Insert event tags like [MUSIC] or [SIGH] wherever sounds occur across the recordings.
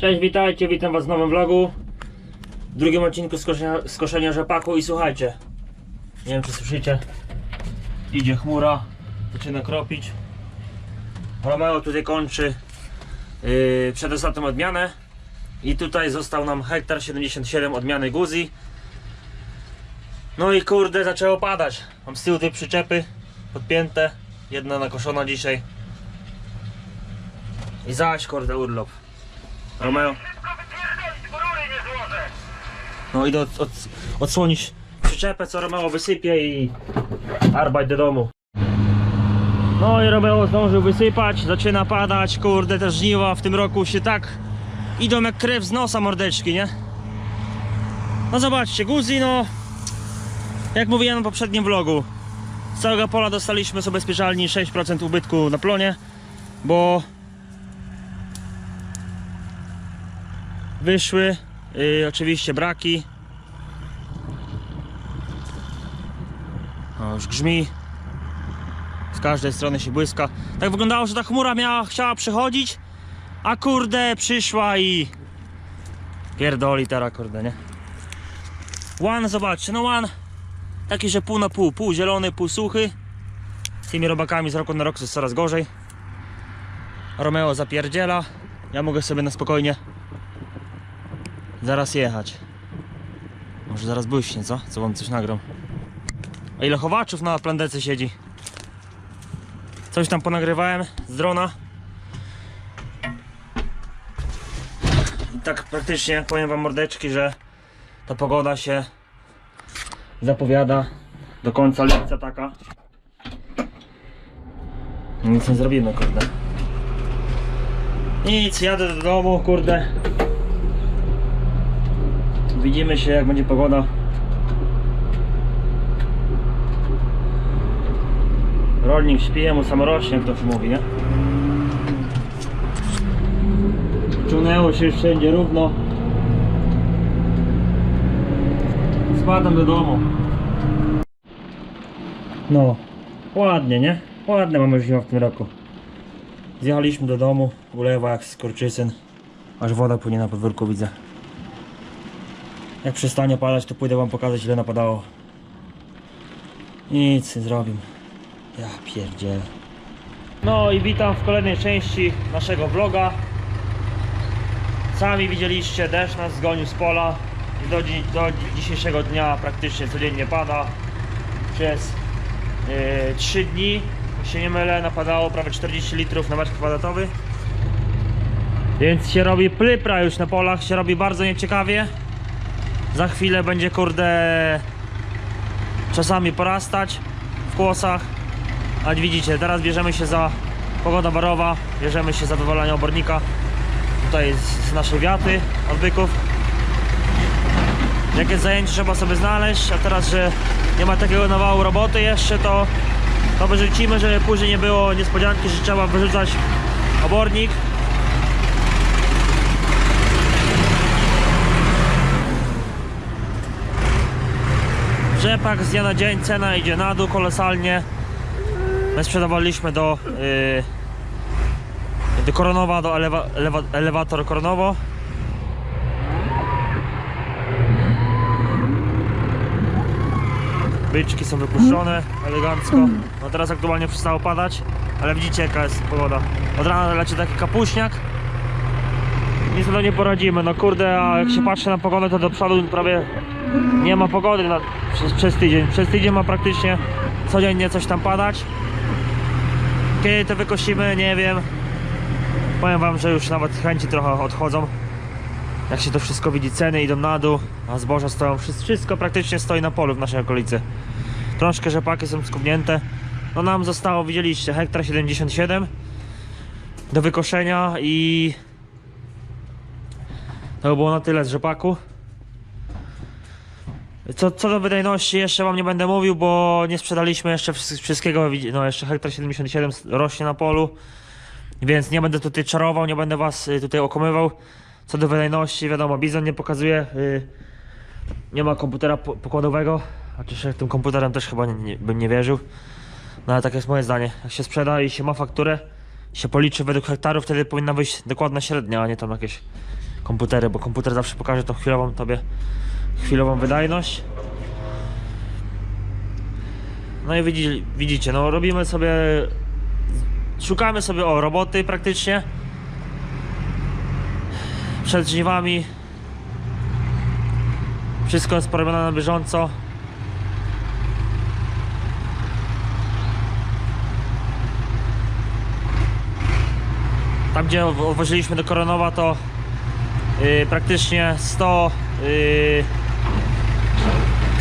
Cześć, witajcie, witam was w nowym vlogu. W drugim odcinku skoszenia, rzepaku i słuchajcie. Nie wiem czy słyszycie. Idzie chmura, zaczyna kropić. Romeo tutaj kończy yy, przedostatnią odmianę. I tutaj został nam hektar 77 odmiany Guzi. No i kurde zaczęło padać. Mam z tyłu tej przyczepy podpięte. Jedna nakoszona dzisiaj. I zaś kurde urlop. Romeo. No idę od, od, odsłonić przyczepę, co Romeo wysypie i arbeit do domu. No i Romeo zdążył wysypać, zaczyna padać, kurde te żniwa w tym roku się tak idą jak krew z nosa mordeczki, nie? No zobaczcie, Guzi no, jak mówiłem na poprzednim vlogu, z całego pola dostaliśmy sobie specjalnie 6% ubytku na plonie, bo wyszły y, oczywiście braki. O, już grzmi. Z każdej strony się błyska. Tak wyglądało, że ta chmura miała, chciała przychodzić, a kurde przyszła i pierdoli teraz kurde, nie? One, zobaczcie, no one taki, że pół na pół, pół zielony, pół suchy. Z tymi robakami z roku na rok jest coraz gorzej. Romeo zapierdziela. Ja mogę sobie na spokojnie zaraz jechać. Może zaraz błyśnie, co? Co wam coś nagram. A ile chowaczów na plandece siedzi? Coś tam ponagrywałem z drona. I tak praktycznie powiem wam mordeczki, że ta pogoda się zapowiada do końca lipca taka. Nic nie zrobimy, kurde. Nic, jadę do domu, kurde. Widzimy się jak będzie pogoda. Rolnik śpi, mu samorośnie, jak to się mówi, nie? Czunęło się już wszędzie równo. Spadam do domu. No, ładnie, nie? Ładne mamy zimę w tym roku. Zjechaliśmy do domu, ulewa jak skurczysyn. Aż woda płynie na podwórku, widzę. Jak przestanie padać, to pójdę wam pokazać ile napadało. Nic nie zrobim. Ja pierdzielę. No i witam w kolejnej części naszego vloga. Sami widzieliście, deszcz nas zgonił z pola. I do, dzi- do dzisiejszego dnia praktycznie codziennie pada. Przez yy, 3 dni, jak się nie mylę, napadało prawie 40 litrów na metr kwadratowy. Więc się robi plypra już na polach, się robi bardzo nieciekawie. Za chwilę będzie kurde czasami porastać w kłosach. Ale widzicie, teraz bierzemy się za pogoda barowa, bierzemy się za wywalanie obornika tutaj z, naszej wiaty od byków. Jakieś zajęcie trzeba sobie znaleźć, a teraz, że nie ma takiego nawału roboty jeszcze, to, to wyrzucimy, żeby później nie było niespodzianki, że trzeba wyrzucać obornik. Rzepak z dnia na dzień, cena idzie na dół kolosalnie. My sprzedawaliśmy do, yy, do Koronowa, do elewa, elewa, elewator Koronowo. Byczki są wypuszczone elegancko. No teraz aktualnie przestało padać, ale widzicie jaka jest pogoda. Od rana leci taki kapuśniak. Nic na to nie poradzimy. No kurde, a jak się patrzy na pogodę, to do przodu prawie nie ma pogody na, przez, przez tydzień. Przez tydzień ma praktycznie codziennie coś tam padać. Kiedy to wykosimy, nie wiem. Powiem wam, że już nawet chęci trochę odchodzą. Jak się to wszystko widzi, ceny idą na dół, a zboża stoją, wszystko, praktycznie stoi na polu w naszej okolicy. Troszkę rzepaki są skubnięte. No nam zostało, widzieliście, hektar 77 do wykoszenia i to by było na tyle z rzepaku. Co, co do wydajności jeszcze wam nie będę mówił, bo nie sprzedaliśmy jeszcze wszy- wszystkiego, no jeszcze hektar 77 rośnie na polu, więc nie będę tutaj czarował, nie będę was y, tutaj okłamywał. Co do wydajności, wiadomo, Bizon nie pokazuje, y, nie ma komputera po- pokładowego, chociaż tym komputerem też chyba nie, nie, bym nie wierzył. No ale tak jest moje zdanie, jak się sprzeda i się ma fakturę, się policzy według hektarów, wtedy powinna być dokładna średnia, a nie tam jakieś komputery, bo komputer zawsze pokaże tą chwilową tobie chwilową wydajność. No i widzi, widzicie, no robimy sobie szukamy sobie o roboty praktycznie. Przed żniwami wszystko jest porobione na bieżąco. Tam gdzie obwoziliśmy do Koronowa to yy, praktycznie 100 yy,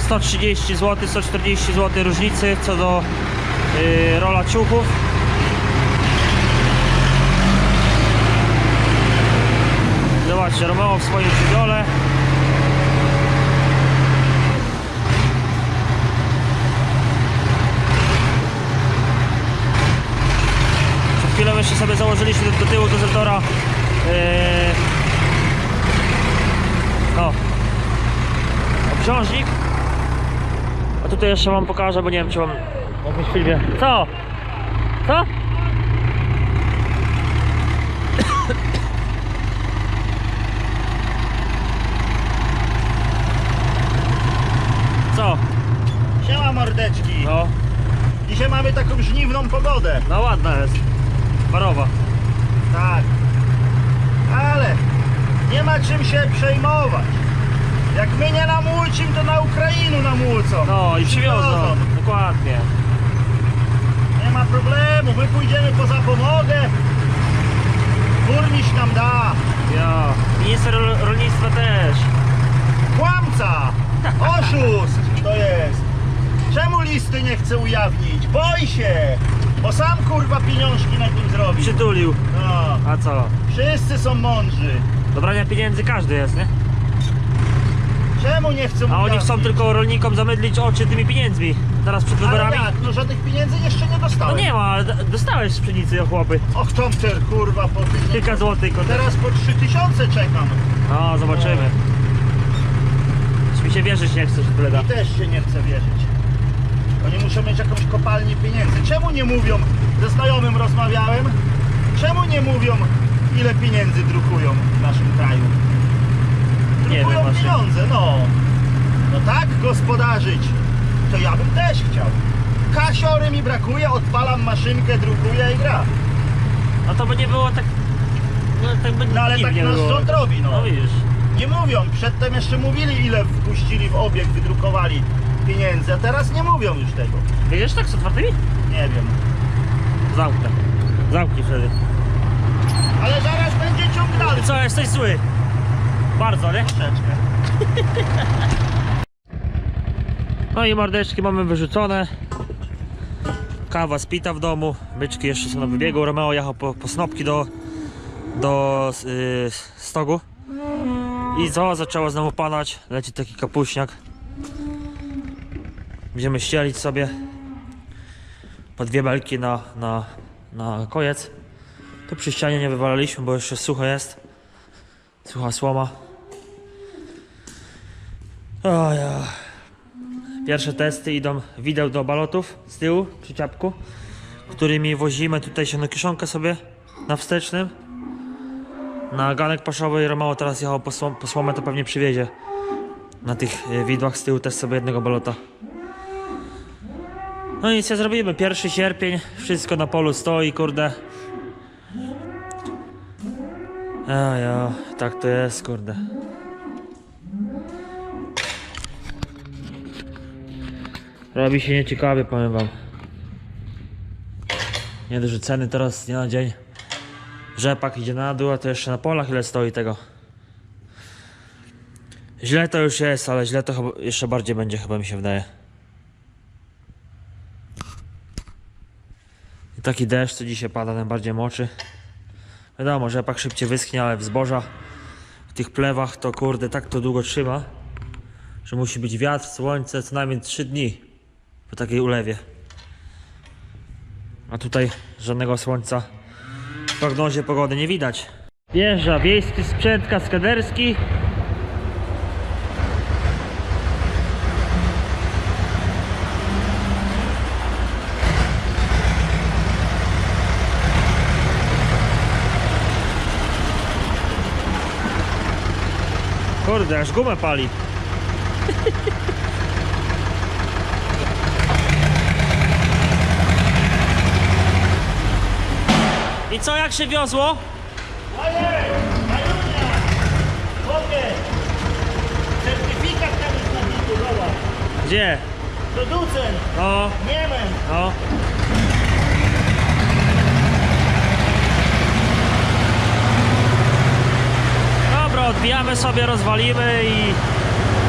130 zł, 140 zł różnicy co do yy, rola ciuchów. Zobaczcie, Romeo w swoim figole. Przed chwilą jeszcze sobie założyliśmy do, do tyłu dozatora yy, no. Obciążnik a tutaj jeszcze wam pokażę, bo nie wiem czy wam w jakimś filmie co? co? co? Siema mordeczki. no, Dzisiaj mamy taką żniwną pogodę. no ładna jest barowa Tak. Ale nie ma czym się przejmować. Jak my nie namulcim, to na Ukrainę namulcą. no i przywiozą dokładnie Nie ma problemu, my pójdziemy po zapomogę. Burmistrz nam da. ja, minister ro- rolnictwa też Kłamca! [LAUGHS] Oszust to jest! Czemu listy nie chce ujawnić? Boi się! Bo sam kurwa pieniążki na tym zrobi. przytulił No, a co? wszyscy są mądrzy. Do brania pieniędzy każdy jest, nie? Czemu nie chcą A oni chcą tylko rolnikom zamydlić oczy tymi pieniędzmi. Teraz przed Ale wyborami. jak? No żadnych pieniędzy jeszcze nie No dostałem. nie ma, ale d- dostałeś z pszenicy, o chłopy. Och, Tomter, kurwa, po tych... Kilka złotych. kurde. Teraz po 3000 czekam. No, zobaczymy. Czy mi się wierzyć nie chce, że tyle da. I też się nie chce wierzyć. Oni muszą mieć jakąś kopalnię pieniędzy. Czemu nie mówią, ze znajomym rozmawiałem, czemu nie mówią, ile pieniędzy drukują w naszym kraju? Nie wiem pieniądze, no. No tak gospodarzyć, to ja bym też chciał. Kasiory mi brakuje, odpalam maszynkę, drukuję i gra. No to by nie było tak. No, tak by No ale tak dziwnie nasz było. rząd robi, no. No widzisz. Nie mówią, przedtem jeszcze mówili ile wpuścili w obieg, wydrukowali pieniędzy, a teraz nie mówią już tego. Widzisz tak z otwartymi? Nie wiem. Zamknę. Zamknij wtedy. Ale zaraz będzie ciąg dalszy. co, jesteś zły? Bardzo, nie? Troszeczkę. [LAUGHS] No i mordeczki mamy wyrzucone. Kawa spita w domu. Byczki jeszcze są na wybiegu. Romeo jechał po, po snopki do, do yy, stogu. I co? Zaczęło znowu padać. Leci taki kapuśniak. Będziemy ścielić sobie po dwie belki na, na, na koniec. Tu przy ścianie nie wywalaliśmy, bo jeszcze sucho jest. Sucha słoma. O ja. Pierwsze testy idą wideł do balotów z tyłu przy ciapku, którymi wozimy tutaj się na kieszonkę sobie na wstecznym. Na ganek paszowy i Romeo teraz jechał po, słom, po słomę, to pewnie przywiezie. Na tych y, widłach z tyłu też sobie jednego balota. No nic nie zrobimy. Pierwszy sierpień, wszystko na polu stoi, kurde. A ja, tak to jest, kurde. Robi się nieciekawie, powiem wam. Nie dość, że ceny teraz dnia na dzień. Rzepak idzie na dół, a to jeszcze na polach ile stoi tego. Źle to już jest, ale źle to jeszcze bardziej będzie, chyba mi się wydaje. I taki deszcz, co dzisiaj pada, ten bardziej moczy. Wiadomo, rzepak szybciej wyschnie, ale w zboża, w tych plewach to kurde tak to długo trzyma, że musi być wiatr, słońce co najmniej 3 dni po takiej ulewie. A tutaj żadnego słońca w prognozie pogody nie widać. Wjeżdża wiejski sprzęt kaskaderski. Kurde, aż gumę pali. [LAUGHS] I co, jak się wiozło? Ojej, Majunia! Chłopie! Certyfikat tam jest na bitu, zobacz. Gdzie? Producent, No, Niemen. no. Dobra, odbijamy sobie, rozwalimy i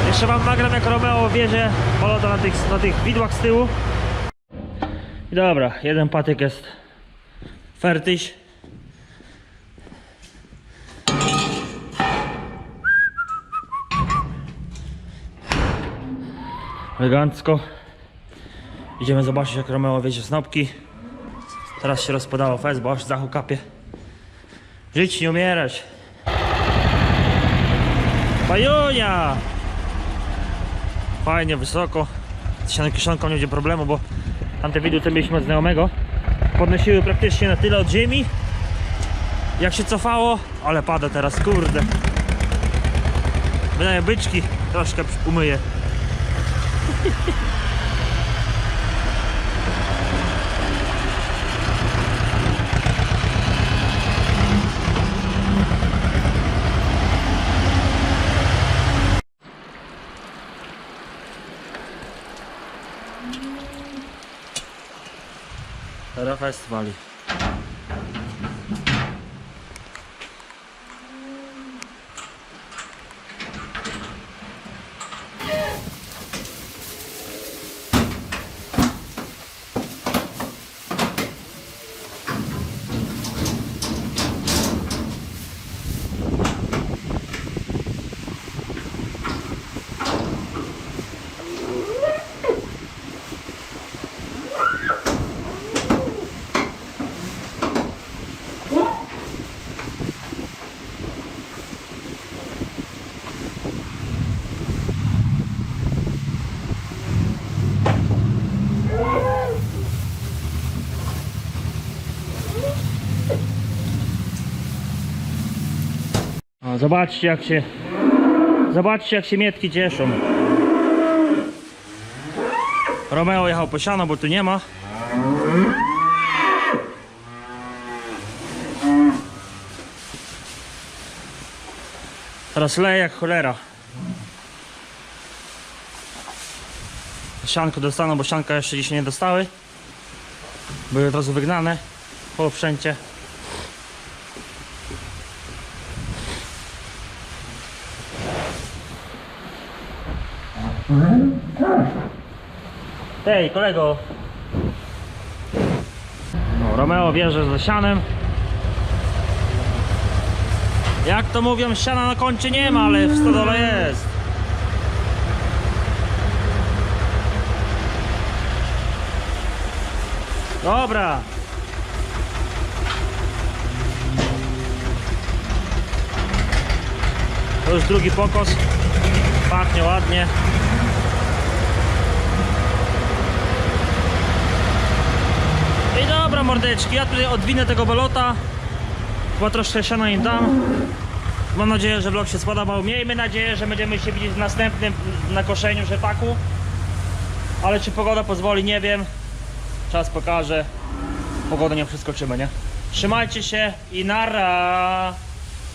jeszcze wam nagram jak Romeo wiezie polota na tych, na tych widłach z tyłu. I dobra, jeden patyk jest fertyś. Elegancko. Idziemy zobaczyć jak Romeo wiezie snopki. Teraz się rozpadało fez, bo aż zachu kapie. Żyć, nie umierać. Pajunia! Fajnie, wysoko. Z kieszonką nie będzie problemu, bo tamte widły co mieliśmy od znajomego podnosiły praktycznie na tyle od ziemi jak się cofało, ale pada teraz, kurde. Wydaje byczki, troszkę umyję. Festiwali. Zobaczcie jak się Zobaczcie jak się mietki cieszą. Romeo jechał po siano, bo tu nie ma. Teraz leje jak cholera. Sianko dostaną, bo sianka jeszcze dzisiaj nie dostały. Były od razu wygnane. Po oprzęcie Hej, kolego. No, Romeo bierze ze sianem. Jak to mówią, siana na koncie nie ma, ale w stodole jest. Dobra. To już drugi pokos. Pachnie ładnie. I dobra mordeczki, ja tutaj odwinę tego belota Chyba troszkę siana im dam. Mam nadzieję, że vlog się spodobał. Miejmy nadzieję, że będziemy się widzieć w następnym na koszeniu rzepaku. Ale czy pogoda pozwoli, nie wiem. Czas pokaże. Pogodę nie przeskoczymy, nie? Trzymajcie się i nara